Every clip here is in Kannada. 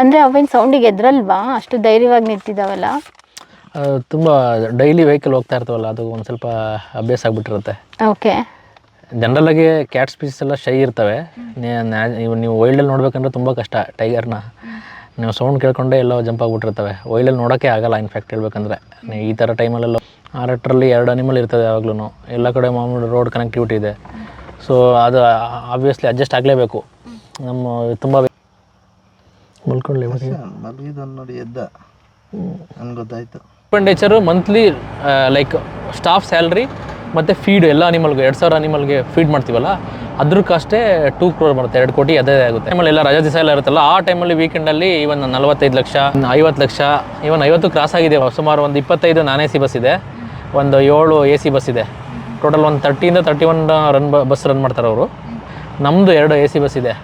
ಅಂದರೆ ಅವೇನು ಸೌಂಡಿಗೆ ಎದ್ರಲ್ವಾ? ಅಷ್ಟು ಧೈರ್ಯವಾಗಿ ನಿಂತಿದ್ದಾವಲ್ಲ. ತುಂಬ ಡೈಲಿ ವೆಹಿಕಲ್ ಹೋಗ್ತಾ ಇರ್ತಾವಲ್ಲ ಅದು ಒಂದು ಸ್ವಲ್ಪ ಅಭ್ಯಾಸ ಆಗಿಬಿಟ್ಟಿರುತ್ತೆ. ಓಕೆ ಜನರಲಾಗಿ ಕ್ಯಾಟ್ ಸ್ಪೀಸಸ್ ಎಲ್ಲ ಶೈ ಇರ್ತವೆ. ನೀವು ವೈಲ್ಡಲ್ಲಿ ನೋಡ್ಬೇಕಂದ್ರೆ ತುಂಬ ಕಷ್ಟ ಟೈಗರ್ನ ನೀವು ಸೌಂಡ್ ಕೇಳ್ಕೊಂಡೆ ಎಲ್ಲೋ ಜಂಪ್ ಆಗಿಬಿಟ್ಟಿರ್ತವೆ. ವೈಲ್ಡಲ್ಲಿ ನೋಡೋಕ್ಕೆ ಆಗಲ್ಲ ಇನ್ಫ್ಯಾಕ್ಟ್ ಹೇಳ್ಬೇಕಂದ್ರೆ. ಈ ಥರ ಟೈಮಲ್ಲೆಲ್ಲ ಆರಟ್ರಲ್ಲಿ ಎರಡು ಅನಿಮಲ್ ಇರ್ತದೆ ಯಾವಾಗ್ಲೂ ಎಲ್ಲ ಕಡೆ ಮಾಮೂಲಿ ರೋಡ್ ಕನೆಕ್ಟಿವಿಟಿ ಇದೆ. ಸೊ ಅದು ಆಬ್ವಿಯಸ್ಲಿ ಅಡ್ಜಸ್ಟ್ ಆಗಲೇಬೇಕು. ನಮ್ಮ ತುಂಬ ಮಲ್ಕೊಳ್ಳಿ ಮಲಗಿದ ನೋಡಿ ಎದ್ದ. ನನ್ಗೆ ಗೊತ್ತಾಯ್ತು. Expenditure monthly like staff salary ಮತ್ತು ಫೀಡ್ ಎಲ್ಲ ಅನಿಮಲ್ಗೆ ಎರಡು ಸಾವಿರ ಅನಿಮಲ್ಗೆ ಫೀಡ್ ಮಾಡ್ತೀವಲ್ಲ ಅದ್ರಕ್ಕಷ್ಟೇ ಟೂ ಕ್ರೋರ್ ಬರುತ್ತೆ ಎರಡು ಕೋಟಿ ಅದೇ ಆಗುತ್ತೆ. ಆಮೇಲೆ ಎಲ್ಲ ರಜಾ ದಿವಸ ಎಲ್ಲ ಇರುತ್ತಲ್ಲ ಆ ಟೈಮಲ್ಲಿ ವೀಕೆಂಡಲ್ಲಿ ಇವನ್ ನಲವತ್ತೈದು ಲಕ್ಷ ಐವತ್ತು ಲಕ್ಷ ಇವನ್ ಐವತ್ತು ಕ್ರಾಸ್ ಆಗಿದೆ ಸುಮಾರು ಒಂದು ಇಪ್ಪತ್ತೈದು ನಾನ್ ಎ ಸಿ ಬಸ್ ಇದೆ ಒಂದು ಏಳು ಎ ಸಿ ಬಸ್ ಇದೆ. ಟೋಟಲ್ ಒಂದು ತರ್ಟಿಯಿಂದ thirty one run bus run ಮಾಡ್ತಾರೆ ಅವರು. ನಮ್ಮದು ಎರಡು ಎ ಸಿ ಬಸ್ ಇದೆ.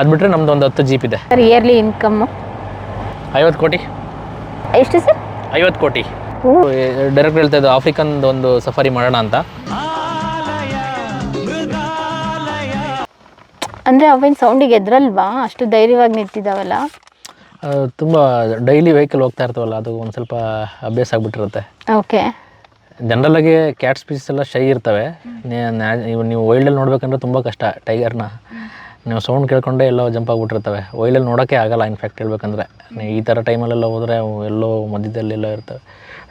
ಅದು ಬಿಟ್ಟರೆ ನಮ್ದು ಒಂದು ಹತ್ತು ಜೀಪ್ ಇದೆ. ಸರ್ ಇಯರ್ಲಿ ಇನ್ಕಮ್ಮು ಐವತ್ತು ಕೋಟಿ. ಎಷ್ಟು ಸರ್? ಐವತ್ತು ಕೋಟಿ. ಡೈರೆಕ್ಟ್ ಹೇಳ್ತಾ ಇದ್ದು ಆಫ್ರಿಕನ್ ಒಂದು ಸಫಾರಿ ಮಾಡೋಣ ಅಂತ. ಅಂದರೆ ಅವೇನು ಸೌಂಡಿಗೆ ಎದ್ರಲ್ವಾ? ಅಷ್ಟು ಧೈರ್ಯವಾಗಿ ನಿಂತಿದ್ದಾವಲ್ಲ. ತುಂಬ ಡೈಲಿ ವೆಹಿಕಲ್ ಹೋಗ್ತಾ ಇರ್ತಾವಲ್ಲ ಅದು ಒಂದು ಸ್ವಲ್ಪ ಅಭ್ಯಾಸ ಆಗ್ಬಿಟ್ಟಿರುತ್ತೆ. ಓಕೆ ಜನರಲಾಗಿ ಕ್ಯಾಟ್ ಸ್ಪೀಸಸ್ ಎಲ್ಲ ಶೈ ಇರ್ತವೆ. ನೀವು ವೈಲ್ಡ್ ಅಲ್ಲಿ ನೀವು ವೈಲ್ಡಲ್ಲಿ ನೋಡ್ಬೇಕಂದ್ರೆ ತುಂಬ ಕಷ್ಟ. ಟೈಗರ್ನ ನೀವು ಸೌಂಡ್ ಕೇಳ್ಕೊಂಡೇ ಎಲ್ಲೋ ಜಂಪ್ ಆಗಿಬಿಟ್ಟಿರ್ತವೆ. ಒಯ್ಲಲ್ಲಿ ನೋಡೋಕ್ಕೆ ಆಗಲ್ಲ ಇನ್ಫ್ಯಾಕ್ಟ್ ಹೇಳ್ಬೇಕಂದ್ರೆ. ಈ ಥರ ಟೈಮಲ್ಲೆಲ್ಲ ಹೋದರೆ ಅವು ಎಲ್ಲೋ ಮಧ್ಯದಲ್ಲಿ ಎಲ್ಲೋ ಇರ್ತವೆ.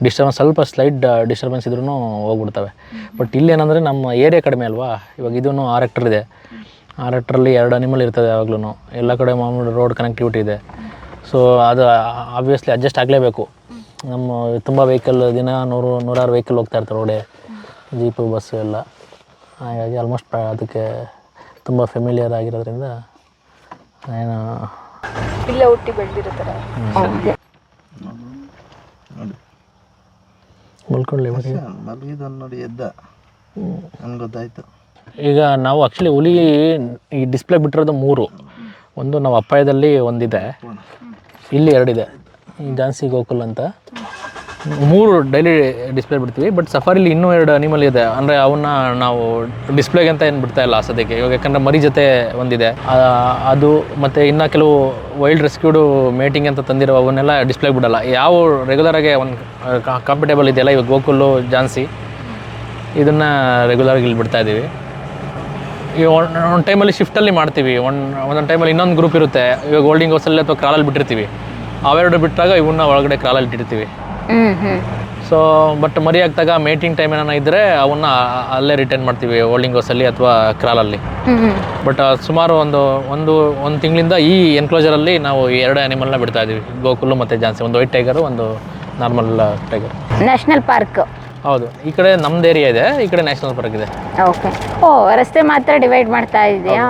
ಡಿಸ್ಟರ್ಬೆನ್ಸ್ ಸ್ವಲ್ಪ ಸ್ಲೈಟ್ ಡಿಸ್ಟರ್ಬೆನ್ಸ್ ಇದ್ರೂ ಹೋಗ್ಬಿಡ್ತವೆ. ಬಟ್ ಇಲ್ಲಿ ಏನಂದರೆ ನಮ್ಮ ಏರಿಯಾ ಕಡಿಮೆ ಅಲ್ವಾ? ಇವಾಗ ಇದೂ ಆರು ಹೆಕ್ಟರ್ ಇದೆ. ಆರು ಹೆಕ್ಟ್ರಲ್ಲಿ ಎರಡು ಅನಿಮಲ್ ಇರ್ತದೆ ಯಾವಾಗ್ಲೂ ಎಲ್ಲ ಕಡೆ ಮಾಮೂಲಿ ರೋಡ್ ಕನೆಕ್ಟಿವಿಟಿ ಇದೆ. ಸೊ ಅದು ಆಬ್ವಿಯಸ್ಲಿ ಅಡ್ಜಸ್ಟ್ ಆಗಲೇಬೇಕು. ನಮ್ಮ ತುಂಬ ವೆಹಿಕಲ್ ದಿನ ನೂರು, ನೂರಾರು ವೆಹಿಕಲ್ ಹೋಗ್ತಾ ಇರ್ತಾರೆ ರೋಡೆ ಜೀಪು ಬಸ್ಸು ಎಲ್ಲ. ಹಾಗಾಗಿ ಆಲ್ಮೋಸ್ಟ್ ಅದಕ್ಕೆ ತುಂಬ ಫೆಮಿಲಿಯರ್ ಆಗಿರೋದ್ರಿಂದ ಏನು ಇಲ್ಲ ಹುಟ್ಟಿ ಬೆಳೆದಿರುತ್ತಾರೆ. ನೋಡಿ ಮಲ್ಕೊಳ್ಳಿ ಬಿಡಿ. ಮಲಗಿದ ನೋಡಿ ಎದ್ದ. ನನ್ಗೆ ಗೊತ್ತಾಯ್ತು. ಈಗ ನಾವು ಆ್ಯಕ್ಚುಲಿ ಹುಲಿ ಈ ಡಿಸ್ಪ್ಲೇ ಬಿಟ್ಟಿರೋದು ಮೂರು. ಒಂದು ನಾವು ಅಪ್ಪಾಯದಲ್ಲಿ ಒಂದಿದೆ. ಇಲ್ಲಿ ಎರಡಿದೆ. ಈ ಜಾನ್ಸಿ ಗೋಕುಲ್ ಅಂತ. ಮೂರು ಡೈಲಿ ಡಿಸ್ಪ್ಲೇ ಬಿಡ್ತೀವಿ ಬಟ್ ಸಫಾರಿಲಿ ಇನ್ನೂ ಎರಡು ಅನಿಮಲ್ ಇದೆ. ಅಂದರೆ ಅವನ್ನ ನಾವು ಡಿಸ್ಪ್ಲೇಗೆ ಅಂತ ಏನು ಬಿಡ್ತಾ ಇಲ್ಲ ಸದ್ಯಕ್ಕೆ. ಇವಾಗ ಯಾಕಂದರೆ ಮರಿ ಜೊತೆ ಒಂದಿದೆ. ಅದು ಮತ್ತು ಇನ್ನು ಕೆಲವು ವೈಲ್ಡ್ ರೆಸ್ಕ್ಯೂಡು ಮೇಟಿಂಗ್ ಅಂತ ತಂದಿರೋ ಅವನ್ನೆಲ್ಲ ಡಿಸ್ಪ್ಲೇ ಬಿಡಲ್ಲ. ಯಾವ ರೆಗ್ಯುಲರಾಗೆ ಒಂದು ಕಾಂಪಿಟೇಬಲ್ ಇದೆಯಲ್ಲ, ಇವಾಗ ಗೋಕುಲ್ಲು ಜಾನ್ಸಿ, ಇದನ್ನು ರೆಗ್ಯುಲರಾಗಿ ಇಲ್ಲಿ ಬಿಡ್ತಾ ಇದ್ದೀವಿ ಈಗ ಒಂದು ಟೈಮಲ್ಲಿ ಶಿಫ್ಟಲ್ಲಿ ಮಾಡ್ತೀವಿ. ಒಂದು, ಒಂದೊಂದು ಟೈಮಲ್ಲಿ ಇನ್ನೊಂದು ಗ್ರೂಪ್ ಇರುತ್ತೆ. ಇವಾಗ ಹೋಲ್ಡಿಂಗ್ ಹೌಸಲ್ಲಿ ಅಥವಾ ಕ್ರಾಲಲ್ಲಿ ಬಿಟ್ಟಿರ್ತೀವಿ. ಅವೆರಡು ಬಿಟ್ಟಾಗ ಇವನ್ನ ಒಳಗಡೆ ಕ್ರಾಲಲ್ಲಿ ಇಟ್ಟಿರ್ತೀವಿ. ಸೊ ಬಟ್ ಮರಿ ಆಗ್ತಾಗ ಮೇಟಿಂಗ್ ಟೈಮ್ ಏನಾನ ಇದ್ರೆ ಅವನ್ನ ಅಲ್ಲೇ ರಿಟರ್ನ್ ಮಾಡ್ತೀವಿ ಹೋಲ್ಡಿಂಗ್ ಹೌಸಲ್ಲಿ ಅಥವಾ ಕ್ರಾಲಲ್ಲಿ ಅಲ್ಲಿ ಹ್ಞೂ ಬಟ್ ಸುಮಾರು ಒಂದು ಒಂದು ಒಂದು ತಿಂಗಳಿಂದ ಈ ಎನ್ಕ್ಲೋಜರಲ್ಲಿ ನಾವು ಎರಡು ಆ್ಯನಿಮಲ್ನ ಬಿಡ್ತಾ ಇದೀವಿ ಗೋಕುಲು ಮತ್ತೆ ಜಾನ್ಸಿ ಒಂದು ವೈಟ್ ಟೈಗರ್ ಒಂದು ನಾರ್ಮಲ್ ಟೈಗರ್ ನ್ಯಾಷನಲ್ ಪಾರ್ಕ್ ಹೌದು. ಈ ಕಡೆ ನಮ್ದು ಏರಿಯಾ ಇದೆ ಈ ಕಡೆ ನ್ಯಾಷನಲ್ ಪಾರ್ಕ್ ಇದೆ. ಓಕೆ ಓ ರಸ್ತೆ ಮಾತ್ರ ಡಿವೈಡ್ ಮಾಡ್ತಾ ಇದೆಯಾ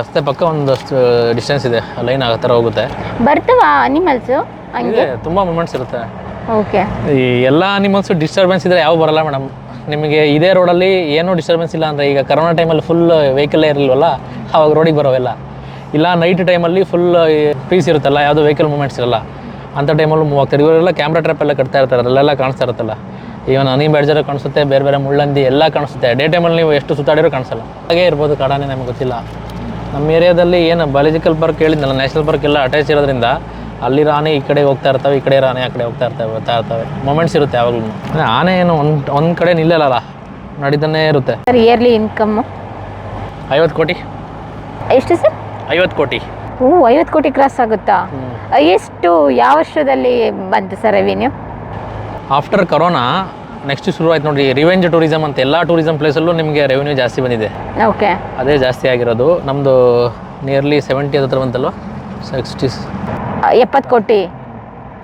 ರಸ್ತೆ ಪಕ್ಕ ಒಂದಷ್ಟು ಡಿಸ್ಟೆನ್ಸ್ ಇದೆ. ಲೈನ್ ಆ ಥರ ಹೋಗುತ್ತೆ. ಬರ್ತವಾ ಅನಿಮಲ್ಸು ಹಂಗೆ? ತುಂಬ ಮೂಮೆಂಟ್ಸ್ ಇರುತ್ತೆ. ಈ ಎಲ್ಲ ಅನಿಮಲ್ಸ್ ಡಿಸ್ಟರ್ಬೆನ್ಸ್ ಇದ್ರೆ ಯಾವ ಬರಲ್ಲ ಮೇಡಮ್ ನಿಮಗೆ ಇದೇ ರೋಡಲ್ಲಿ ಏನೂ ಡಿಸ್ಟರ್ಬೆನ್ಸ್ ಇಲ್ಲ ಅಂದರೆ ಈಗ ಕರೋನಾ ಟೈಮಲ್ಲಿ ಫುಲ್ ವೆಹಿಕಲ್ ಇರಲಿಲ್ವಲ್ಲ ಆವಾಗ ರೋಡಿಗೆ ಬರೋವೆಲ್ಲ. ಇಲ್ಲ ನೈಟ್ ಟೈಮಲ್ಲಿ ಫುಲ್ ಪೀಸ್ ಇರುತ್ತಲ್ಲ, ಯಾವುದೋ ವೆಹಿಕಲ್ ಮೂಮೆಂಟ್ಸ್ ಇರಲ್ಲ. ಅಂಥ ಟೈಮಲ್ಲೂ ಮೂವ್ ಆಗ್ತಾರೆ ಇವರೆಲ್ಲ ಕ್ಯಾಮ್ರಾ ಟ್ರ್ಯಾಪ್ ಎಲ್ಲ ಕಟ್ತಾ ಇರ್ತಾರೆ, ಅಲ್ಲೆಲ್ಲ ಕಾಣಿಸ್ತಾ ಇರುತ್ತಲ್ಲ. ಈವನ್ ಹನಿ ಬ್ಯಾಡ್ಜರ್ ಕಾಣಿಸುತ್ತೆ, ಬೇರೆ ಬೇರೆ ಮುಳ್ಳಂದಿ ಎಲ್ಲ ಕಾಣಿಸುತ್ತೆ. ಡೇ ಟೈಮಲ್ಲಿ ನೀವು ಎಷ್ಟು ಸುತ್ತಾಡಿರೋ ಕಾಣಿಸಲ್ಲ. ಹಾಗೆ ಇರ್ಬೋದು ಕಾಡಾನೆ, ನಮಗೆ ಗೊತ್ತಿಲ್ಲ. ನಮ್ಮ ಏರಿಯಾದಲ್ಲಿ ಏನು ಬಾಲಜಿಕಲ್ ಪಾರ್ಕ್ ಹೇಳಿದ್ನಲ್ಲ ನ್ಯಾಷನಲ್ ಪಾರ್ಕ್ ಎಲ್ಲ ಅಟ್ಯಾಚ್ ಇರೋದ್ರಿಂದ ಅಲ್ಲಿರೋ ರಾಣೆ ಈ ಕಡೆ ಹೋಗ್ತಾ ಇರ್ತವೆ ಈ ಕಡೆ ಆನೆ ಆ ಕಡೆ ಹೋಗ್ತಾ ಇರ್ತವೆ ಬರ್ತಾ ಇರ್ತವೆ. ಮೊಮೆಂಟ್ಸ್ ಇರುತ್ತೆ ಯಾವಾಗಲೂ. ಅಂದರೆ ಆನೆ ಏನು ಒಂದು ಒಂದು ಕಡೆ ನಿಲ್ಲಲ್ಲ ನಡೀತಾನೆ ಇರುತ್ತೆ. ಸರ್ ಇಯರ್ಲಿ ಇನ್ಕಮ್ ಐವತ್ತು ಕೋಟಿ. ಎಷ್ಟು ಸರ್? ಐವತ್ತು ಕೋಟಿ. ಓ ಐವತ್ತು ಕೋಟಿ ಕ್ರಾಸ್ ಆಗುತ್ತಾ? ಎಷ್ಟು ಯಾವ ವರ್ಷದಲ್ಲಿ ಬಂತು sir revenue after corona next ಶುರು ಆಯ್ತು ನೋಡಿ ರಿವೆಂಜ್ ಟೂರಿಸಮ್ ಅಂತ ಎಲ್ಲ ಟೂರಿಸಮ್ ಪ್ಲೇಸಲ್ಲೂ ನಿಮಗೆ ರೆವೆನ್ಯೂ ಜಾಸ್ತಿ ಬಂದಿದೆ. ಓಕೆ. ಅದೇ ಜಾಸ್ತಿ ಆಗಿರೋದು. ನಮ್ಮದು ನಿಯರ್ಲಿ ಸೆವೆಂಟಿ ಹತ್ರ ಬಂತಲ್ವ? ಸಿಕ್ಸ್ಟೀಸ್ ಎಪ್ಪತ್ತು ಕೋಟಿ.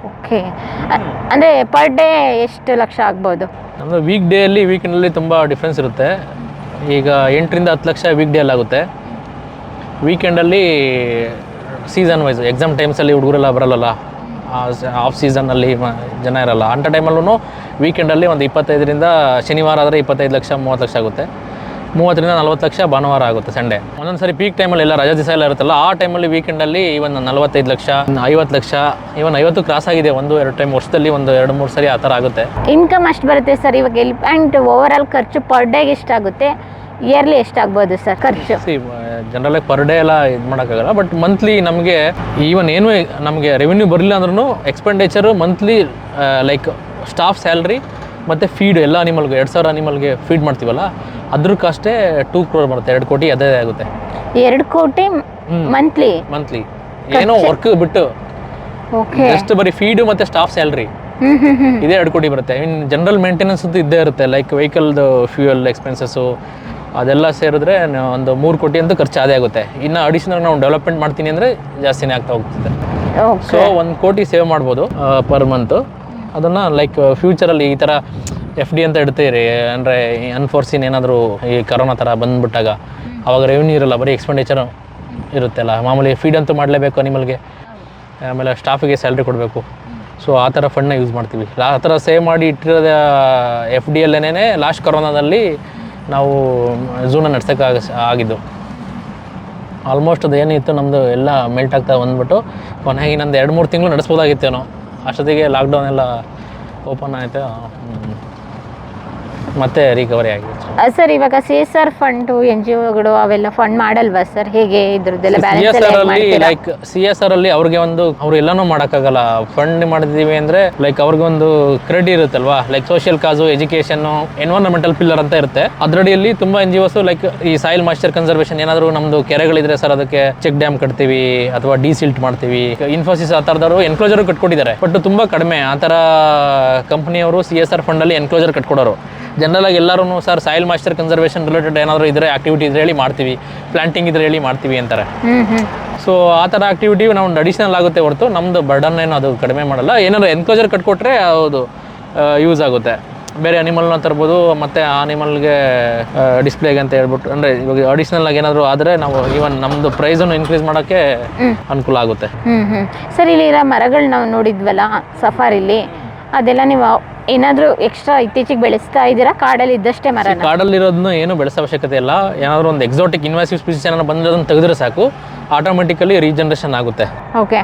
ಓಕೆ ಅಂದರೆ ಪರ್ ಡೇ ಎಷ್ಟು ಲಕ್ಷ ಆಗ್ಬೋದು? ನಮ್ಮದು ವೀಕ್ ಡೇಯಲ್ಲಿ ವೀಕೆಂಡಲ್ಲಿ ತುಂಬ ಡಿಫ್ರೆನ್ಸ್ ಇರುತ್ತೆ. ಈಗ ಎಂಟರಿಂದ ಹತ್ತು ಲಕ್ಷ ವೀಕ್ ಡೇ ಆಗುತ್ತೆ ವೀಕೆಂಡಲ್ಲಿ ಸೀಸನ್ ವೈಸ್ ಎಕ್ಸಾಮ್ ಟೈಮ್ಸಲ್ಲಿ ಹುಡುಗರೆಲ್ಲ ಬರಲ್ಲಲ್ಲ? ಆಫ್ ಸೀಸನ್ನಲ್ಲಿ ಜನ ಇರಲ್ಲ. ಅಂಥ ಟೈಮಲ್ಲೂ ವೀಕೆಂಡಲ್ಲಿ ಒಂದು ಇಪ್ಪತ್ತೈದರಿಂದ ಶನಿವಾರ ಆದರೆ ಇಪ್ಪತ್ತೈದು ಲಕ್ಷ, ಮೂವತ್ತು ಲಕ್ಷ ಆಗುತ್ತೆ. ಮೂವತ್ತರಿಂದ ನಲ್ವತ್ತು ಲಕ್ಷ ಭಾನುವಾರ ಆಗುತ್ತೆ ಸಂಡೇ. ಒಂದೊಂದು ಸರಿ ಪೀಕ್ ಟೈಮಲ್ಲಿ ಎಲ್ಲ ರಜಾ ದಿವಸ ಎಲ್ಲ ಇರುತ್ತಲ್ಲ ಆ ಟೈಮಲ್ಲಿ ವೀಕೆಂಡಲ್ಲಿ ಇವನ್ ನಲವತ್ತೈದು ಲಕ್ಷ ಐವತ್ತು ಲಕ್ಷ ಇವನ್ ಐವತ್ತು ಕ್ರಾಸ್ ಆಗಿದೆ ಒಂದು ಎರಡು ಟೈಮ್ ವರ್ಷದಲ್ಲಿ ಒಂದು ಎರಡು ಮೂರು ಸರಿ ಆ ಥರ ಆಗುತ್ತೆ. ಇನ್ಕಮ್ ಅಷ್ಟು ಬರುತ್ತೆ ಸರ್ ಇವಾಗ ಎಲಿಫೆಂಟ್ ಓವರ್ ಆಲ್ ಖರ್ಚು ಪರ್ ಡೇಗೆ ಎಷ್ಟಾಗುತ್ತೆ ಇಯರ್ಲಿ ಎಷ್ಟಾಗ್ಬೋದು ಸರ್ ಖರ್ಚು? ಜನರಲ್ ಪರ್ ಡೇ ಎಲ್ಲ ಇದು ಮಾಡೋಕ್ಕಾಗಲ್ಲ ಬಟ್ ಮಂತ್ಲಿ ನಮಗೆ ಈವನ್ ಏನು ನಮಗೆ ರೆವಿನ್ಯೂ ಬರಲಿಲ್ಲ ಅಂದ್ರೂ expenditure monthly like staff salary ಮತ್ತು ಫೀಡ್ ಎಲ್ಲ ಅನಿಮಲ್ಗೆ ಎರಡು ಸಾವಿರ ಅನಿಮಲ್ಗೆ ಫೀಡ್ ಮಾಡ್ತೀವಲ್ಲ ಅದ್ರಕ್ಕಷ್ಟೇ ಟೂ ಕ್ರೋರ್ ಬರುತ್ತೆ ಎರಡು ಕೋಟಿ ಅದೇ ಆಗುತ್ತೆ. ಎರಡು ಕೋಟಿ ಮಂತ್ಲಿ ಮಂತ್ಲಿ ಏನೋ ವರ್ಕ್ ಬಿಟ್ಟು. ಓಕೆ ಜಸ್ಟ್ ಬರೀ ಫೀಡು ಮತ್ತೆ ಸ್ಟಾಫ್ ಸ್ಯಾಲ್ರಿ ಇದೆ ಎರಡು ಕೋಟಿ ಬರುತ್ತೆ. ಇನ್ ಜನರಲ್ ಮೇಂಟೆನೆನ್ಸ್ ಅಂತೂ ಇದ್ದೇ ಇರುತ್ತೆ. ಲೈಕ್ ವೆಹಿಕಲ್ದು ಫ್ಯೂಯಲ್ ಎಕ್ಸ್ಪೆನ್ಸಸ್ಸು ಅದೆಲ್ಲ ಸೇರಿದ್ರೆ ಒಂದು ಮೂರು ಕೋಟಿ ಅಂತ ಖರ್ಚು ಅದೇ ಆಗುತ್ತೆ. ಇನ್ನು ಅಡಿಷನಲ್ ನಾವು ಡೆವಲಪ್ಮೆಂಟ್ ಮಾಡ್ತೀನಿ ಅಂದರೆ ಜಾಸ್ತಿನೇ ಆಗ್ತಾ ಹೋಗ್ತದೆ. ಸೊ ಒಂದು ಕೋಟಿ ಸೇವ್ ಮಾಡ್ಬೋದು ಪರ್ ಮಂತು ಅದನ್ನು ಲೈಕ್ ಫ್ಯೂಚರಲ್ಲಿ ಈ ಥರ ಎಫ್ ಡಿ ಅಂತ ಇಡ್ತೀರಿ, ಅಂದರೆ ಅನ್ಫೋರ್ಸಿನ್ ಏನಾದರೂ ಈ ಕರೋನಾ ಥರ ಬಂದ್ಬಿಟ್ಟಾಗ, ಅವಾಗ ರೆವಿನ್ಯೂ ಇರಲ್ಲ, ಬರೀ ಎಕ್ಸ್ಪೆಂಡಿಚರ್ ಇರುತ್ತಲ್ಲ. ಮಾಮೂಲಿ ಫೀಡ್ ಅಂತೂ ಮಾಡಲೇಬೇಕು ಅನಿಮಲ್ಗೆ ಆಮೇಲೆ ಸ್ಟಾಫಿಗೆ ಸ್ಯಾಲ್ರಿ ಕೊಡಬೇಕು. ಸೊ ಆ ಥರ ಫಂಡ್ನ ಯೂಸ್ ಮಾಡ್ತೀವಿ. ಆ ಥರ ಸೇವ್ ಮಾಡಿ ಇಟ್ಟಿರೋದ ಎಫ್ ಡಿ ಅಲ್ಲೇನೇ ಲಾಸ್ಟ್ ಕರೋನಾದಲ್ಲಿ ನಾವು ಝೂನ ನಡ್ಸೋಕ್ಕಾಗ ಆಗಿದ್ದು. ಆಲ್ಮೋಸ್ಟ್ ಅದು ಏನಿತ್ತು ನಮ್ಮದು ಎಲ್ಲ ಮೆಲ್ಟ್ ಆಗ್ತಾ ಬಂದ್ಬಿಟ್ಟು, ಕೊನೆಗೆ ಇನ್ನೊಂದು ಎರಡು ಮೂರು ತಿಂಗಳು ನಡೆಸ್ಬೋದಾಗಿತ್ತೇನೋ. ಅಷ್ಟೊತ್ತಿಗೆ ಲಾಕ್ಡೌನ್ ಎಲ್ಲ ಓಪನ್ ಆಯಿತು. ಮತ್ತೆ ರಿಕವರಿ ಆಗಿದೆ. ಸರ್ ಇವಾಗ CSR fund fund N G ಒಗಳು ಅವೆಲ್ಲ ಫಂಡ್ ಮಾಡಲ್ವಾ ಸರ್ ಹೇಗೆ ಇದ್ರದ್ದೆಲ್ಲ ಬ್ಯಾಲೆನ್ಸ್ ಎಲ್ಲ ಆರ್ ಹೇಗ್ ಅಲ್ಲಿ ಮಾಡ್ತೀರಾ? ಲೈಕ್ ಸಿ ಎಸ್ ಆರ್ ಅಲ್ಲಿ ಅವ್ರಿಗೆ ಒಂದು ಅವ್ರು ಎಲ್ಲಾನು ಮಾಡೋಕ್ಕಾಗಲ್ಲ. ಫಂಡ್ ಮಾಡಿದೀವಿ ಅಂದ್ರೆ ಲೈಕ್ ಅವ್ರಿಗೊಂದು ಕ್ರೆಡಿಟ್ ಇರುತ್ತಲ್ವಾ? Like social cause education environmental pillar ಅಂತ ಇರುತ್ತೆ. ಅದರಡಿಯಲ್ಲಿ ತುಂಬಾ ಎನ್ ಜಿ ಒಸ್ ಲೈಕ್ ಈ ಸಾಯಿಲ್ ಮಾಸ್ಟರ್ ಕನ್ಸರ್ವೇಶನ್ ಏನಾದರೂ ನಮ್ದು ಕೆರೆಗಳಿದ್ರೆ ಸರ್ ಅದಕ್ಕೆ ಚೆಕ್ ಡ್ಯಾಮ್ ಕಟ್ತೀವಿ ಅಥವಾ ಡಿಸಿಲ್ಟ್ ಮಾಡ್ತೀವಿ. ಇನ್ಫೋಸಿಸ್ ಆ ಥರದವರು ಎನ್ಕ್ಲೋಜರ್ ಕಟ್ಕೊಂಡಿದ್ದಾರೆ. ಬಟ್ ತುಂಬಾ ಕಡಿಮೆ. ಆ ಥರ ಕಂಪ್ನಿಯವರು ಸಿ ಎಸ್ ಆರ್ ಫಂಡಲ್ಲಿ ಎನ್ಕ್ಲೋಜರ್ ಕಟ್ಕೊಡೋರು. ಜನರಲ್ ಆಗಿ ಎಲ್ಲರೂ sir soil master conservation related ಏನಾದರೂ ಇದ್ರೆ ಆಕ್ಟಿವಿಟಿ ಇದ್ರೆ ಹೇಳಿ ಮಾಡ್ತೀವಿ. ಪ್ಲಾಂಟಿಂಗ್ ಇದ್ರೆ ಹೇಳಿ ಮಾಡ್ತೀವಿ ಅಂತಾರೆ. ಸೊ ಆ ಥರ ಆಕ್ಟಿವಿಟಿ ನಾವು ಅಡಿಷನಲ್ ಆಗುತ್ತೆ ಹೊರತು ನಮ್ಮದು ಬರ್ಡನ್ ಏನು ಅದು ಕಡಿಮೆ ಮಾಡಲ್ಲ. ಏನಾದ್ರು ಎನ್ಕ್ಲೋಜರ್ ಕಟ್ಕೊಟ್ರೆ ಅದು ಯೂಸ್ ಆಗುತ್ತೆ. ಬೇರೆ ಅನಿಮಲ್ನ ತರ್ಬೋದು ಮತ್ತು ಆ ಅನಿಮಲ್ಗೆ ಡಿಸ್ಪ್ಲೇಗೆ ಅಂತ ಹೇಳ್ಬಿಟ್ಟು ಅಂದರೆ ಇವಾಗ ಅಡಿಷ್ನಲ್ ಆಗಿ ಏನಾದರೂ ಆದರೆ ನಾವು ಈವನ್ ನಮ್ಮದು ಪ್ರೈಸನ್ನು ಇನ್ಕ್ರೀಸ್ ಮಾಡೋಕ್ಕೆ ಅನುಕೂಲ ಆಗುತ್ತೆ. ಸರ್ ಇಲ್ಲಿ ಮರಗಳು ನಾವು ನೋಡಿದ್ವಲ್ಲ ಸಫಾರಿಲಿ ಅದೆಲ್ಲ ನೀವು ಏನಾದರೂ ಎಕ್ಸ್ಟ್ರಾ ಇತ್ತೀಚೆಗೆ ಬೆಳೆಸ್ತಾ ಇದ್ದೀರಾ? ಕಾಡಲ್ಲಿ ಇದ್ದಷ್ಟೇ ಮರನ? ಕಾಡಲ್ಲಿರೋದನ್ನ ಏನು ಬೆಳೆಸೋ ಅವಶ್ಯಕತೆ ಇಲ್ಲ. ಏನಾದರೂ ಒಂದು ಎಕ್ಸಾಟಿಕ್ ಇನ್ವಾಸಿವ್ ಸ್ಪೀಸೀಸ್ ಏನಾದ್ರು ಬಂದಿರೋದನ್ನ ತೆಗೆದ್ರೆ ಸಾಕು. ಆಟೋಮೆಟಿಕಲಿ ರೀಜನರೇಷನ್ ಆಗುತ್ತೆ. ಓಕೆ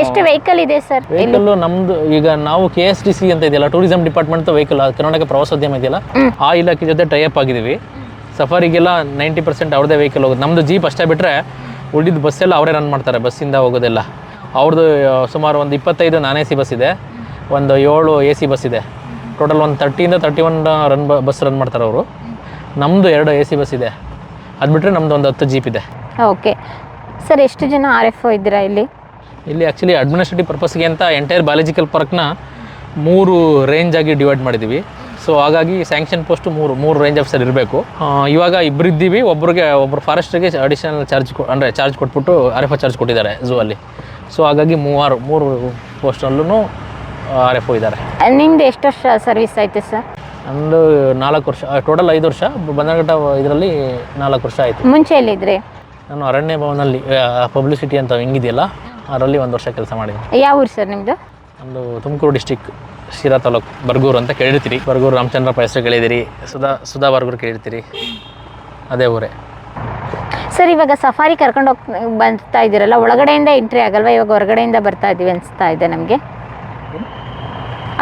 ಎಷ್ಟು ವೆಹಿಕಲ್ ಇದೆ ಸರ್ ವೆಹಿಕಲ್ ನಮ್ದು ಈಗ ನಾವು ಕೆ ಎಸ್ ಟಿ ಸಿ ಅಂತ ಇದೆಯಲ್ಲ ಟೂರಿಸಂ ಡಿಪಾರ್ಟ್ಮೆಂಟ್ ವೆಹಿಕಲ್ ಕರ್ನಾಟಕ ಪ್ರವಾಸೋದ್ಯಮ ಇದೆಯಲ್ಲ ಆ ಇಲಾಖೆ ಜೊತೆ ಟೈಅಪ್ ಆಗಿದ್ದೀವಿ. ಸಫಾರಿಗೆಲ್ಲ ನೈಂಟಿ ಪರ್ಸೆಂಟ್ ಅವ್ರದೇ ವೆಹಿಕಲ್ ಹೋಗುತ್ತೆ. ನಮ್ದು ಜೀಪ್ ಅಷ್ಟೇ ಬಿಟ್ಟರೆ ಉಳಿದ ಬಸ್ಸೆಲ್ಲ ಅವರೇ ರನ್ ಮಾಡ್ತಾರೆ ಬಸ್ಸಿಂದ ಹೋಗೋದೆಲ್ಲ. ಅವ್ರದ್ದು ಸುಮಾರು ಒಂದು ಇಪ್ಪತ್ತೈದು ನಾನ್ ಎ ಸಿ ಬಸ್ ಇದೆ. ಒಂದು ಏಳು ಎ ಸಿ ಬಸ್ ಇದೆ. ಟೋಟಲ್ ಒಂದು ತರ್ಟಿಯಿಂದ thirty one run bus run ಮಾಡ್ತಾರೆ ಅವರು. ನಮ್ಮದು ಎರಡು ಎ ಸಿ ಬಸ್ ಇದೆ. ಅದು ಬಿಟ್ಟರೆ ನಮ್ಮದು ಒಂದು ಹತ್ತು ಜೀಪ್ ಇದೆ. ಓಕೆ ಸರ್ ಎಷ್ಟು ಜನ ಆರ್ ಎಫ್ ಒ ಇದ್ದೀರಾ ಇಲ್ಲಿ? ಇಲ್ಲಿ ಆ್ಯಕ್ಚುಲಿ ಅಡ್ಮಿನಿಸ್ಟ್ರೇಟಿವ್ ಪರ್ಪಸ್ಗೆ ಅಂತ ಎಂಟೈರ್ ಬಯಾಲಜಿಕಲ್ ಪಾರ್ಕ್ನ ಮೂರು ರೇಂಜ್ ಆಗಿ ಡಿವೈಡ್ ಮಾಡಿದ್ದೀವಿ ಸೊ ಹಾಗಾಗಿ ಸ್ಯಾಂಕ್ಷನ್ ಪೋಸ್ಟ್ ಮೂರು ಮೂರು ರೇಂಜ್ ಆಫೀಸರ್ ಇರಬೇಕು. ಇವಾಗ ಇಬ್ಬರು ಇದ್ದೀವಿ. ಒಬ್ಬರಿಗೆ ಒಬ್ಬರು ಫಾರೆಸ್ಟ್ರಿಗೆ ಅಡಿಷನಲ್ ಚಾರ್ಜ್ ಕೊ ಅಂದರೆ ಚಾರ್ಜ್ ಕೊಟ್ಬಿಟ್ಟು ಆರ್ ಎಫ್ ಚಾರ್ಜ್ ಕೊಟ್ಟಿದ್ದಾರೆ ಝೂ ಅಲ್ಲಿ. ಸೊ ಹಾಗಾಗಿ ಮೂವಾರು ಮೂರು ಪೋಸ್ಟಲ್ಲೂ ಆರ್ ಎಫ್ ಇದ್ದಾರೆ. ನಿಮ್ದು ಎಷ್ಟು ವರ್ಷ ಸರ್ವಿಸ್ ಆಯ್ತು ಸರ್ ನಮ್ಮದು ನಾಲ್ಕು ವರ್ಷ ಟೋಟಲ್ ಐದು ವರ್ಷ. ಬಂದಘಟ್ಟ ಇದರಲ್ಲಿ ನಾಲ್ಕು ವರ್ಷ ಆಯಿತು. ಮುಂಚೆ ಎಲ್ಲಿದ್ರಿ? ನಾನು ಅರಣ್ಯ ಭವನಲ್ಲಿ ಪಬ್ಲಿಸಿಟಿ ಅಂತ ಹೆಂಗಿದೆಯಲ್ಲ ಅದರಲ್ಲಿ ಒಂದು ವರ್ಷ ಕೆಲಸ ಮಾಡಿದ್ದೀನಿ ಯಾವ ಊರು ಸರ್ ನಿಮ್ಮದು ನಮ್ಮದು ತುಮಕೂರು ಡಿಸ್ಟಿಕ್ ಶಿರಾ ತಾಲೂಕು ಬರ್ಗೂರು ಅಂತ ಕೇಳಿರ್ತೀರಿ ಬರ್ಗೂರು ರಾಮಚಂದ್ರ ಹೆಸರು ಕೇಳಿದಿರಿ ಸುಧಾ ಸುಧಾ ಬರ್ಗೂರು ಕೇಳಿರ್ತೀರಿ ಅದೇ ಊರೇ. ಸರ್ ಇವಾಗ ಸಫಾರಿ ಕರ್ಕೊಂಡು ಹೋಗ್ ಬರ್ತಾ ಇದ್ದೀರಲ್ಲ ಒಳಗಡೆಯಿಂದ ಎಂಟ್ರಿ ಆಗಲ್ವಾ? ಇವಾಗ ಹೊರಗಡೆಯಿಂದ ಬರ್ತಾ ಇದ್ದೀವಿ ಅನಿಸ್ತಾ ಇದೆ ನಮಗೆ.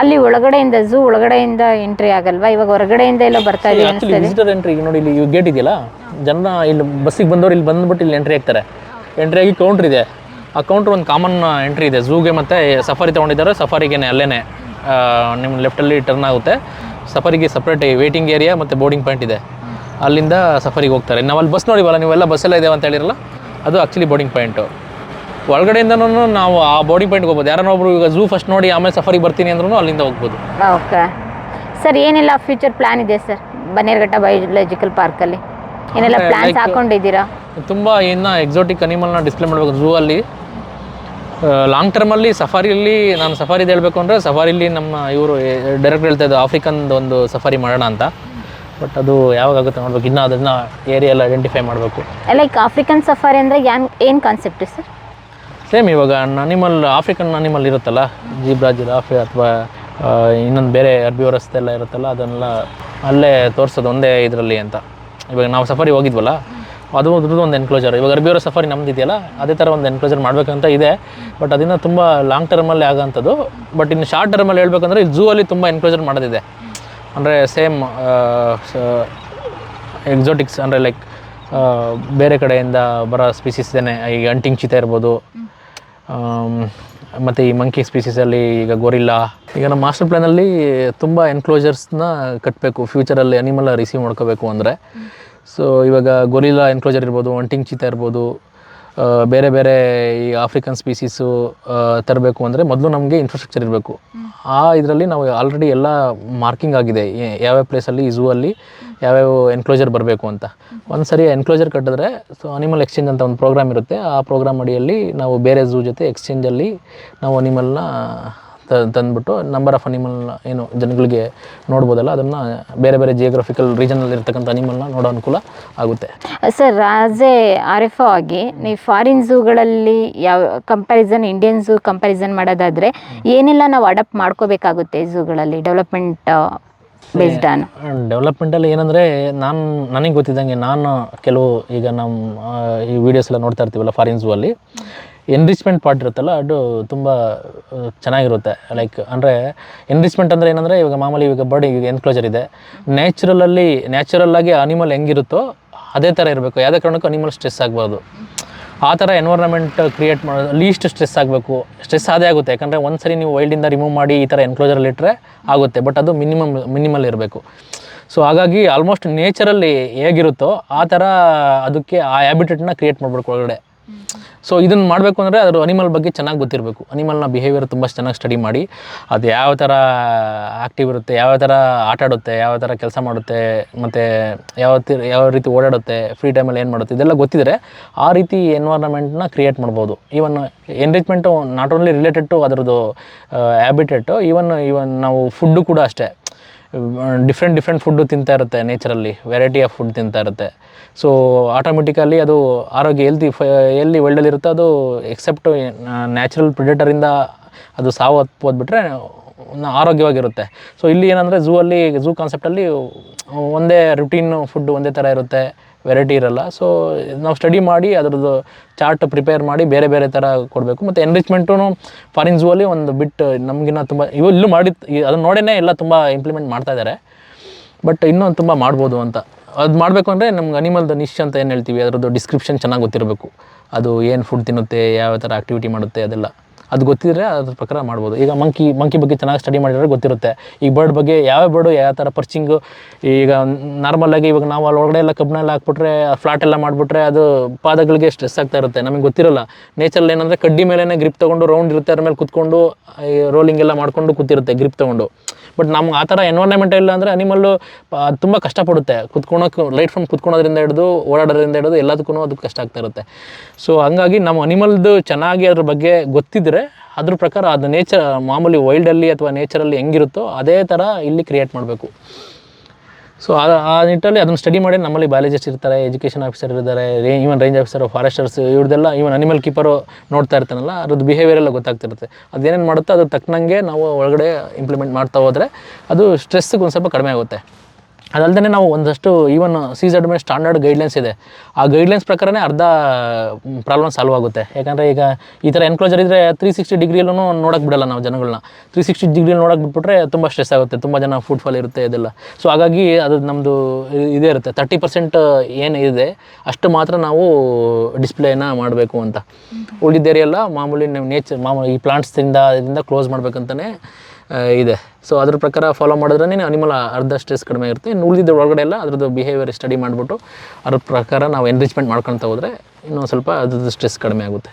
ಅಲ್ಲಿ ಒಳಗಡೆಯಿಂದ ಝೂ ಒಳಗಡೆಯಿಂದ ಎಂಟ್ರಿ ಆಗಲ್ವಾ? ಇವಾಗ ಹೊರಗಡೆಯಿಂದ ಎಲ್ಲ ಬರ್ತಾ ಇದೆ ಆ್ಯಕ್ಚುಲಿ ಅನಿಸ್ತದೆ. ವಿಸಿಟರ್ ಎಂಟ್ರಿ ಈಗ ನೋಡಿ ಇಲ್ಲಿ ಗೇಟ್ ಇದೆಯಲ್ಲ ಜನ ಇಲ್ಲಿ ಬಸ್ಸಿಗೆ ಬಂದವರು ಇಲ್ಲಿ ಬಂದ್ಬಿಟ್ಟು ಇಲ್ಲಿ ಎಂಟ್ರಿ ಆಗ್ತಾರೆ ಎಂಟ್ರಿ ಆಗಿ ಕೌಂಟ್ರ್ ಇದೆ. ಆ ಕೌಂಟ್ರ್ ಒಂದು ಕಾಮನ್ ಎಂಟ್ರಿ ಇದೆ. ಝೂಗೆ ಮತ್ತು ಸಫಾರಿ ತೊಗೊಂಡಿದ್ದಾರೆ. ಸಫಾರಿಗೇನೆ ಅಲ್ಲೇ ನಿಮ್ಮ ಲೆಫ್ಟಲ್ಲಿ ಟರ್ನ್ ಆಗುತ್ತೆ. ಸಫಾರಿಗೆ ಸಪ್ರೇಟ್ ವೇಟಿಂಗ್ ಏರಿಯಾ ಮತ್ತು ಬೋರ್ಡಿಂಗ್ ಪಾಯಿಂಟ್ ಇದೆ. ಅಲ್ಲಿಂದ ಸಫಾರಿಗೆ ಹೋಗ್ತಾರೆ. ನಾವು ಅಲ್ಲಿ ಬಸ್ ನೋಡಿವಲ್ಲ ನೀವೆಲ್ಲ ಬಸ್ಸೆಲ್ಲ ಇದೆ ಅಂತ ಹೇಳಿರಲ್ಲ? ಅದು ಆ್ಯಕ್ಚುಲಿ ಬೋರ್ಡಿಂಗ್ ಪಾಯಿಂಟು ಒಳಗಡೆಯಿಂದನೂ ನಾವು ಆ ಬೋರ್ಡಿಂಗ್ ಪಾಯಿಂಟ್ಗೆ ಹೋಗ್ಬೋದು. ಯಾರನ್ನ ಒಬ್ರು ಈಗ ಝೂ ಫಸ್ಟ್ ನೋಡಿ ಆಮೇಲೆ ಸಫರಿಗೆ ಬರ್ತೀನಿ ಅಂದ್ರೂ ಅಲ್ಲಿಂದ ಹೋಗ್ಬೋದು. ಓಕೆ. ಸರ್ ಏನೆಲ್ಲ ಫ್ಯೂಚರ್ ಪ್ಲಾನ್ ಇದೆ ಸರ್? ಬನ್ನೇರ್ಘಟ್ಟ ಬಯೋಲಾಜಿಕಲ್ ಪಾರ್ಕಲ್ಲಿ ಏನೆಲ್ಲ ಪ್ಲಾನ್ ಪ್ಲಾನ್ಸ್ ಹಾಕೊಂಡಿದ್ದೀರಾ? ತುಂಬ ಇನ್ನು ಎಕ್ಸಾಟಿಕ್ ಅನಿಮಲ್ನ ಡಿಸ್ಪ್ಲೇ ಮಾಡಬೇಕು ಝೂ ಅಲ್ಲಿ. ಲಾಂಗ್ ಟರ್ಮಲ್ಲಿ ಸಫಾರಿಯಲ್ಲಿ ನಾನು ಸಫಾರಿದು ಹೇಳಬೇಕು ಅಂದರೆ ಸಫಾರಿಲಿ ನಮ್ಮ ಇವರು ಡೈರೆಕ್ಟ್ ಹೇಳ್ತಾ ಇದ್ದು ಆಫ್ರಿಕನ್ ಒಂದು ಸಫಾರಿ ಮಾಡೋಣ ಅಂತ. ಬಟ್ ಅದು ಯಾವಾಗ ಆಗುತ್ತೆ ನೋಡ್ಬೇಕು. ಇನ್ನ ಅದನ್ನು ಏರಿಯಾ ಎಲ್ಲ ಐಡೆಂಟಿಫೈ ಮಾಡಬೇಕು. ಲೈಕ್ ಆಫ್ರಿಕನ್ ಸಫಾರಿ ಅಂದರೆ ಏನು ಕಾನ್ಸೆಪ್ಟ್ ಸರ್? ಸೇಮ್ ಇವಾಗ ಅನಿಮಲ್ ಆಫ್ರಿಕನ್ ಅನಿಮಲ್ ಇರುತ್ತಲ್ಲ ಜೀಬ್ರಾ ಜಿರಾಫೆ ಅಥವಾ ಇನ್ನೊಂದು ಬೇರೆ ಅರ್ಬಿವರಸ್ ಎಲ್ಲ ಇರುತ್ತಲ್ಲ, ಅದನ್ನೆಲ್ಲ ಅಲ್ಲೇ ತೋರಿಸೋದು ಒಂದೇ ಇದರಲ್ಲಿ ಅಂತ. ಇವಾಗ ನಾವು ಸಫಾರಿ ಹೋಗಿದ್ವಲ್ಲ, ಅದು ಅದ್ರದ್ದು ಒಂದು ಎನ್ಕ್ಲೋಜರ್ ಇವಾಗ ಅರ್ಬಿವರ ಸಫಾರಿ ನಮ್ದು ಇದೆಯಲ್ಲ, ಅದೇ ಥರ ಒಂದು ಎನ್ಕ್ಲೋಜರ್ ಮಾಡಬೇಕಂತ ಇದೆ. ಬಟ್ ಅದನ್ನು ತುಂಬ ಲಾಂಗ್ ಟರ್ಮಲ್ಲಿ ಆಗೋಂಥದ್ದು ಬಟ್ ಇನ್ನು ಶಾರ್ಟ್ ಟರ್ಮಲ್ಲಿ ಹೇಳ್ಬೇಕಂದ್ರೆ, ಇಲ್ಲಿ ಝೂ ಅಲ್ಲಿ ತುಂಬ ಎನ್ಕ್ಲೋಜರ್ ಮಾಡೋದಿದೆ. ಅಂದರೆ ಸೇಮ್ ಎಕ್ಸೋಟಿಕ್ಸ್ ಅಂದರೆ ಲೈಕ್ ಬೇರೆ ಕಡೆಯಿಂದ ಬರೋ ಸ್ಪೀಸೀಸ್ ಈ ಅಂಟಿಂಗ್ ಚಿತ ಇರ್ಬೋದು ಮತ್ತು ಈ ಮಂಕಿ ಸ್ಪೀಸೀಸಲ್ಲಿ ಈಗ ಗೊರಿಲ್ಲಾ ಈಗ ನಮ್ಮ ಮಾಸ್ಟರ್ ಪ್ಲ್ಯಾನಲ್ಲಿ ತುಂಬ ಎನ್ಕ್ಲೋಜರ್ಸ್ನ ಕಟ್ಟಬೇಕು ಫ್ಯೂಚರಲ್ಲಿ ಅನಿಮಲ್ ರಿಸೀವ್ ಮಾಡ್ಕೋಬೇಕು ಅಂದರೆ. ಸೊ ಇವಾಗ ಗೊರಿಲ್ಲಾ ಎನ್ಕ್ಲೋಜರ್ ಇರ್ಬೋದು ಒಂಟಿಂಗ್ ಚೀತಾ ಇರ್ಬೋದು ಬೇರೆ ಬೇರೆ ಈ ಆಫ್ರಿಕನ್ ಸ್ಪೀಸೀಸು ತರಬೇಕು ಅಂದರೆ ಮೊದಲು ನಮಗೆ ಇನ್ಫ್ರಾಸ್ಟ್ರಕ್ಚರ್ ಇರಬೇಕು. ಆ ಇದರಲ್ಲಿ ನಾವು ಆಲ್ರೆಡಿ ಎಲ್ಲ ಮಾರ್ಕಿಂಗ್ ಆಗಿದೆ. ಯಾವ್ಯಾವ ಪ್ಲೇಸಲ್ಲಿ ಈ ಝೂ ಅಲ್ಲಿ, ಯಾವ್ಯಾವ ಎನ್ಕ್ಲೋಜರ್ ಬರಬೇಕು ಅಂತ. ಒಂದು ಸರಿ ಎನ್ಕ್ಲೋಜರ್ ಕಟ್ಟಿದ್ರೆ ಸೊ ಅನಿಮಲ್ ಎಕ್ಸ್ಚೇಂಜ್ ಅಂತ ಒಂದು ಪ್ರೋಗ್ರಾಮ್ ಇರುತ್ತೆ. ಆ ಪ್ರೋಗ್ರಾಮ್ ಅಡಿಯಲ್ಲಿ ನಾವು ಬೇರೆ ಝೂ ಜೊತೆ ಎಕ್ಸ್ಚೇಂಜಲ್ಲಿ ನಾವು ಅನಿಮಲ್ನ ತಂದ್ಬಿಟ್ಟು ನಂಬರ್ ಆಫ್ ಅನಿಮಲ್ ಏನು ಜನಗಳಿಗೆ ನೋಡ್ಬೋದಲ್ಲ ಅದನ್ನು ಬೇರೆ ಬೇರೆ ಜಿಯೋಗ್ರಫಿಕಲ್ ರೀಜನಲ್ಲಿ ಇರ್ತಕ್ಕಂಥ ಅನಿಮಲ್ನ ನೋಡೋ ಅನುಕೂಲ ಆಗುತ್ತೆ. Sir as a R F ಆಗಿ ನೀವು ಫಾರಿನ್ ಝೂಗಳಲ್ಲಿ ಯಾವ ಕಂಪ್ಯಾರಿಸನ್ ಇಂಡಿಯನ್ ಝೂ ಕಂಪ್ಯಾರಿಸನ್ ಮಾಡೋದಾದರೆ ಏನೆಲ್ಲ ನಾವು ಅಡಾಪ್ಟ್ ಮಾಡ್ಕೋಬೇಕಾಗುತ್ತೆ ಝೂಗಳಲ್ಲಿ ಡೆವಲಪ್ಮೆಂಟ್ ಬೇಸ್ಡ್ ಆನ್ ಡೆವಲಪ್ಮೆಂಟಲ್ಲಿ ಏನಂದರೆ ನಾನು ನನಗೆ ಗೊತ್ತಿದ್ದಂಗೆ ನಾನು ಕೆಲವು ಈಗ ನಮ್ಮ ಈ ವಿಡಿಯೋಸ್ ಎಲ್ಲ ನೋಡ್ತಾ ಇರ್ತೀವಲ್ಲ ಫಾರಿನ್ ಝೂ ಅಲ್ಲಿ ಎನ್ರಿಚ್ಮೆಂಟ್ ಪಾರ್ಟ್ ಇರುತ್ತಲ್ಲ, ಅದು ತುಂಬ ಚೆನ್ನಾಗಿರುತ್ತೆ. ಲೈಕ್ ಅಂದರೆ ಎನ್ರಿಚ್ಮೆಂಟ್ ಅಂದರೆ ಏನಂದರೆ, ಇವಾಗ ಮಾಮೂಲಿ ಇವಾಗ ಬರ್ಡ್ ಈಗ ಎನ್ಕ್ಲೋಜರ್ ಇದೆ. ನ್ಯಾಚುರಲಲ್ಲಿ ನ್ಯಾಚುರಲ್ಲಾಗಿ ಅನಿಮಲ್ ಹೆಂಗಿರುತ್ತೋ ಅದೇ ಥರ ಇರಬೇಕು. ಯಾವುದೇ ಕಾರಣಕ್ಕೂ ಅನಿಮಲ್ ಸ್ಟ್ರೆಸ್ ಆಗ್ಬೋದು ಆ ಥರ ಎನ್ವೈರನ್ಮೆಂಟ್ ಕ್ರಿಯೇಟ್ ಮಾಡೋದು ಲೀಸ್ಟ್ ಸ್ಟ್ರೆಸ್ ಆಗಬೇಕು. ಸ್ಟ್ರೆಸ್ ಅದೇ ಆಗುತ್ತೆ. ಯಾಕಂದರೆ ಒಂದು ಸರಿ ನೀವು ವೈಲ್ಡಿಂದ ರಿಮೂವ್ ಮಾಡಿ ಈ ಥರ ಎನ್ಕ್ಲೋಜರಲ್ಲಿ ಇಟ್ಟರೆ ಆಗುತ್ತೆ. ಬಟ್ ಅದು ಮಿನಿಮಮ್ ಮಿನಿಮಲ್ ಇರಬೇಕು. ಸೊ ಹಾಗಾಗಿ ಆಲ್ಮೋಸ್ಟ್ ನೇಚರಲ್ಲಿ ಹೇಗಿರುತ್ತೋ ಆ ಥರ ಅದಕ್ಕೆ ಆ ಹ್ಯಾಬಿಟೆಟ್ನ ಕ್ರಿಯೇಟ್ ಮಾಡ್ಬೇಕು ಒಳಗಡೆ. ಸೊ ಇದನ್ನು ಮಾಡಬೇಕು ಅಂದರೆ ಅದರ ಅನಿಮಲ್ ಬಗ್ಗೆ ಚೆನ್ನಾಗಿ ಗೊತ್ತಿರಬೇಕು. ಅನಿಮಲ್ನ ಬಿಹೇವಿಯರ್ ತುಂಬ ಚೆನ್ನಾಗಿ ಸ್ಟಡಿ ಮಾಡಿ, ಅದು ಯಾವ ಥರ ಆ್ಯಕ್ಟಿವ್ ಇರುತ್ತೆ, ಯಾವ ಥರ ಆಟಾಡುತ್ತೆ ಯಾವ ಥರ ಕೆಲಸ ಮಾಡುತ್ತೆ, ಮತ್ತು ಯಾವ ಯಾವ ರೀತಿ ಓಡಾಡುತ್ತೆ ಫ್ರೀ ಟೈಮಲ್ಲಿ ಏನು ಮಾಡುತ್ತೆ, ಇದೆಲ್ಲ ಗೊತ್ತಿದ್ರೆ ಆ ರೀತಿ ಎನ್ವೈರನ್ಮೆಂಟ್ನ ಕ್ರಿಯೇಟ್ ಮಾಡ್ಬೋದು. Even enrichment not only related to ಅದರದ್ದು ಹ್ಯಾಬಿಟೆಟು ಈವನ್ ಈವನ್ ನಾವು ಫುಡ್ಡು ಕೂಡ ಅಷ್ಟೇ. ಡಿಫ್ರೆಂಟ್ ಡಿಫ್ರೆಂಟ್ ಫುಡ್ಡು ತಿಂತಾ ಇರುತ್ತೆ ನೇಚರಲ್ಲಿ ವೆರೈಟಿ ಆಫ್ ಫುಡ್ ತಿಂತಾ ಇರುತ್ತೆ. ಸೊ ಆಟೋಮೆಟಿಕಲಿ ಅದು ಆರೋಗ್ಯ ಎಲ್ದಿ ಫ ಎಲ್ಲಿ ಒಳ್ಳೆಯಲ್ಲಿರುತ್ತೋ ಅದು ಎಕ್ಸೆಪ್ಟ್ ನ್ಯಾಚುರಲ್ ಪ್ರಿಡೇಟರಿಂದ ಅದು ಸಾವು ಹೋದ್ಬಿಟ್ರೆ ಆರೋಗ್ಯವಾಗಿರುತ್ತೆ. ಸೊ ಇಲ್ಲಿ ಏನಂದರೆ ಝೂ ಅಲ್ಲಿ ಝೂ ಕಾನ್ಸೆಪ್ಟಲ್ಲಿ ಒಂದೇ ರುಟೀನ್ ಫುಡ್ ಒಂದೇ ಥರ ಇರುತ್ತೆ. ವೆರೈಟಿ ಇರಲ್ಲ. ಸೊ ನಾವು ಸ್ಟಡಿ ಮಾಡಿ ಅದರದ್ದು ಚಾರ್ಟ್ ಪ್ರಿಪೇರ್ ಮಾಡಿ ಬೇರೆ ಬೇರೆ ಥರ ಕೊಡಬೇಕು. ಮತ್ತು ಎನ್ರಿಚ್ಮೆಂಟು ಫಾರಿನ್ ಝೂವಲ್ಲಿ ಒಂದು ಬಿಟ್ ನಮಗಿನ್ನ ತುಂಬ, ಇವು ಇಲ್ಲೂ ಮಾಡಿ ಅದನ್ನು ನೋಡೇ ಎಲ್ಲ ತುಂಬ ಇಂಪ್ಲಿಮೆಂಟ್ ಮಾಡ್ತಾ ಇದ್ದಾರೆ ಬಟ್ ಇನ್ನೂ ತುಂಬ ಮಾಡ್ಬೋದು ಅಂತ. ಅದು ಮಾಡಬೇಕು ಅಂದರೆ ನಮ್ಗೆ ಅನಿಮಲ್ದು ನಿಶ್ ಅಂತ ಏನು ಹೇಳ್ತೀವಿ? ಅದರದ್ದು ಡಿಸ್ಕ್ರಿಪ್ಷನ್ ಚೆನ್ನಾಗಿ ಗೊತ್ತಿರಬೇಕು. ಅದು ಏನು ಫುಡ್ ತಿನ್ನುತ್ತೆ, ಯಾವ ಥರ ಆಕ್ಟಿವಿಟಿ ಮಾಡುತ್ತೆ ಅದೆಲ್ಲ. ಅದು ಗೊತ್ತಿದ್ರೆ ಅದ್ರ ಪ್ರಕಾರ ಮಾಡ್ಬೋದು. ಈಗ ಮಂಕಿ ಮಂಕಿ ಬಗ್ಗೆ ಚೆನ್ನಾಗಿ ಸ್ಟಡಿ ಮಾಡಿದ್ರೆ ಗೊತ್ತಿರುತ್ತೆ. ಈ ಬರ್ಡ್ ಬಗ್ಗೆ ಯಾವ ಬರ್ಡು ಯಾವ ಥರ ಪರ್ಚಿಂಗು ಈಗ ನಾರ್ಮಲಾಗಿ ಇವಾಗ ನಾವು ಅಲ್ಲಿ ಒಳಗಡೆ ಎಲ್ಲ ಕಬ್ಬನೆಲ್ಲ ಹಾಕ್ಬಿಟ್ರೆ ಫ್ಲಾಟ್ ಎಲ್ಲ ಮಾಡಿಬಿಟ್ರೆ ಅದು ಪಾದಗಳಿಗೆ ಸ್ಟ್ರೆಸ್ ಆಗ್ತಾ ಇರುತ್ತೆ. ನಮಗೆ ಗೊತ್ತಿರಲ್ಲ. ನೇಚರಲ್ಲಿ ಏನಂದರೆ ಕಡ್ಡಿ ಮೇಲೇ ಗ್ರಿಪ್ ತೊಗೊಂಡು ರೌಂಡ್ ಇರುತ್ತೆ, ಅದ್ರ ಮೇಲೆ ಕುತ್ಕೊಂಡು ರೋಲಿಂಗ್ ಎಲ್ಲ ಮಾಡಿಕೊಂಡು ಕೂತಿರುತ್ತೆ ಗ್ರಿಪ್ ತೊಗೊಂಡು. ಬಟ್ ನಮ್ಗೆ ಆ ಥರ ಎನ್ವೈರ್ಮೆಂಟ್ ಇಲ್ಲ ಅಂದರೆ ಅನಿಮಲ್ಲು ತುಂಬ ಕಷ್ಟಪಡುತ್ತೆ. ಕುತ್ಕೊಳಕ್ಕೆ ಲೈಟ್ ಫ್ರಮ್ ಕುತ್ಕೊಳೋದ್ರಿಂದ ಹಿಡಿದು, ಓಡಾಡೋದ್ರಿಂದ ಹಿಡಿದು ಎಲ್ಲದಕ್ಕೂ ಅದು ಕಷ್ಟ ಆಗ್ತಾ ಇರುತ್ತೆ. ಸೊ ಹಂಗಾಗಿ ನಮ್ಮ ಅನಿಮಲ್ದು ಚೆನ್ನಾಗಿ ಅದ್ರ ಬಗ್ಗೆ ಗೊತ್ತಿದ್ದರೆ ಅದ್ರ ಪ್ರಕಾರ ಅದು ನೇಚರ್ ಮಾಮೂಲಿ ವೈಲ್ಡಲ್ಲಿ ಅಥವಾ ನೇಚರಲ್ಲಿ ಹೆಂಗಿರುತ್ತೋ ಅದೇ ಥರ ಇಲ್ಲಿ ಕ್ರಿಯೇಟ್ ಮಾಡಬೇಕು. ಸೊ ಆ ಆ ನಿಟ್ಟಲ್ಲಿ ಅದನ್ನು ಸ್ಟಡಿ ಮಾಡಿ ನಮ್ಮಲ್ಲಿ ಬಯಾಲಜಿಸ್ಟ್ ಇರ್ತಾರೆ ಎಜುಕೇಷನ್ ಆಫೀಸರ್ ಇರ್ತಾರೆ, ರೇ ಈವನ್ ರೇಂಜ್ ಆಫೀಸರ್ ಫಾರೆಸ್ಟರ್ಸ್ ಇವ್ರದ್ದೆಲ್ಲ ಈವನ್ ಅನಿಮಲ್ ಕೀಪರು ನೋಡ್ತಾ ಇರ್ತಾನಲ್ಲ, ಅದ್ರದ್ದು ಬಿಹೇವಿಯರ್ ಎಲ್ಲ ಗೊತ್ತಾಗ್ತಿರುತ್ತೆ. ಅದೇನೇನು ಮಾಡುತ್ತೋ ಅದು ತಕ್ಕನಂಗೆ ನಾವು ಒಳಗಡೆ ಇಂಪ್ಲಿಮೆಂಟ್ ಮಾಡ್ತಾ ಹೋದರೆ ಅದು ಸ್ಟ್ರೆಸ್ಗೆ ಒಂದು ಸ್ವಲ್ಪ ಕಡಿಮೆ ಆಗುತ್ತೆ. ಅದಲ್ಲದೆ ನಾವು ಒಂದಷ್ಟು ಈವನ್ ಸಿ ಝಡ್ ಮೇಲೆ ಸ್ಟ್ಯಾಂಡರ್ಡ್ ಗೈಡ್ಲೈನ್ಸ್ ಇದೆ. ಆ ಗೈಡ್ಲೈನ್ಸ್ ಪ್ರಕಾರನೇ ಅರ್ಧ ಪ್ರಾಬ್ಲಮ್ ಸಾಲ್ವ್ ಆಗುತ್ತೆ. ಯಾಕಂದರೆ ಈಗ ಈ ಥರ ಎನ್ಕ್ಲೋಜರ್ ಇದ್ದರೆ ತ್ರೀ ಸಿಕ್ಸ್ಟಿ ಡಿಗ್ರಿಯಲ್ಲೂ ನೋಡಕ್ಕೆ ಬಿಡಲ್ಲ ನಾವು ಜನಗಳನ್ನ ತ್ರೀ ಸಿಕ್ಸ್ಟಿ ಡಿಗ್ರಿ ನೋಡೋಕೆ ಬಿಟ್ಬಿಟ್ರೆ ತುಂಬ ಸ್ಟ್ರೆಸ್ ಆಗುತ್ತೆ. ತುಂಬ ಜನ ಫುಡ್ ಫಾಲ್ ಇರುತ್ತೆ ಇದೆಲ್ಲ. ಸೊ ಹಾಗಾಗಿ ಅದು ನಮ್ಮದು ಇದೇ ಇರುತ್ತೆ. ತರ್ಟಿ ಪರ್ಸೆಂಟ್ ಏನು ಇದೆ, ಅಷ್ಟು ಮಾತ್ರ ನಾವು ಡಿಸ್ಪ್ಲೇನ ಮಾಡಬೇಕು ಅಂತ. ಉಳಿದ ಏರಿಯೆಲ್ಲ ಮಾಮೂಲಿ ನೇಚರ್ ಮಾಮೂಲಿ ಈ ಪ್ಲಾಂಟ್ಸಿಂದ ಇದರಿಂದ ಕ್ಲೋಸ್ ಮಾಡ್ಬೇಕಂತಲೇ ಇದೆ. ಸೊ ಅದ್ರ ಪ್ರಕಾರ ಫಾಲೋ ಮಾಡಿದ್ರೆ ಅನಿಮಲ್ ಅರ್ಧ ಸ್ಟ್ರೆಸ್ ಕಡಿಮೆ ಇರುತ್ತೆ. ಉಳಿದಿದ್ದ ಒಳಗಡೆ ಎಲ್ಲ ಅದ್ರದ್ದು ಬಿಹೇವಿಯರ್ ಸ್ಟಡಿ ಮಾಡಿಬಿಟ್ಟು ಅದ್ರ ಪ್ರಕಾರ ನಾವು ಎನ್ರಿಚ್ಮೆಂಟ್ ಮಾಡ್ಕೊಳ್ತಾ ಹೋದರೆ ಇನ್ನೊಂದು ಸ್ವಲ್ಪ ಅದ್ರದ್ದು ಸ್ಟ್ರೆಸ್ ಕಡಿಮೆ ಆಗುತ್ತೆ.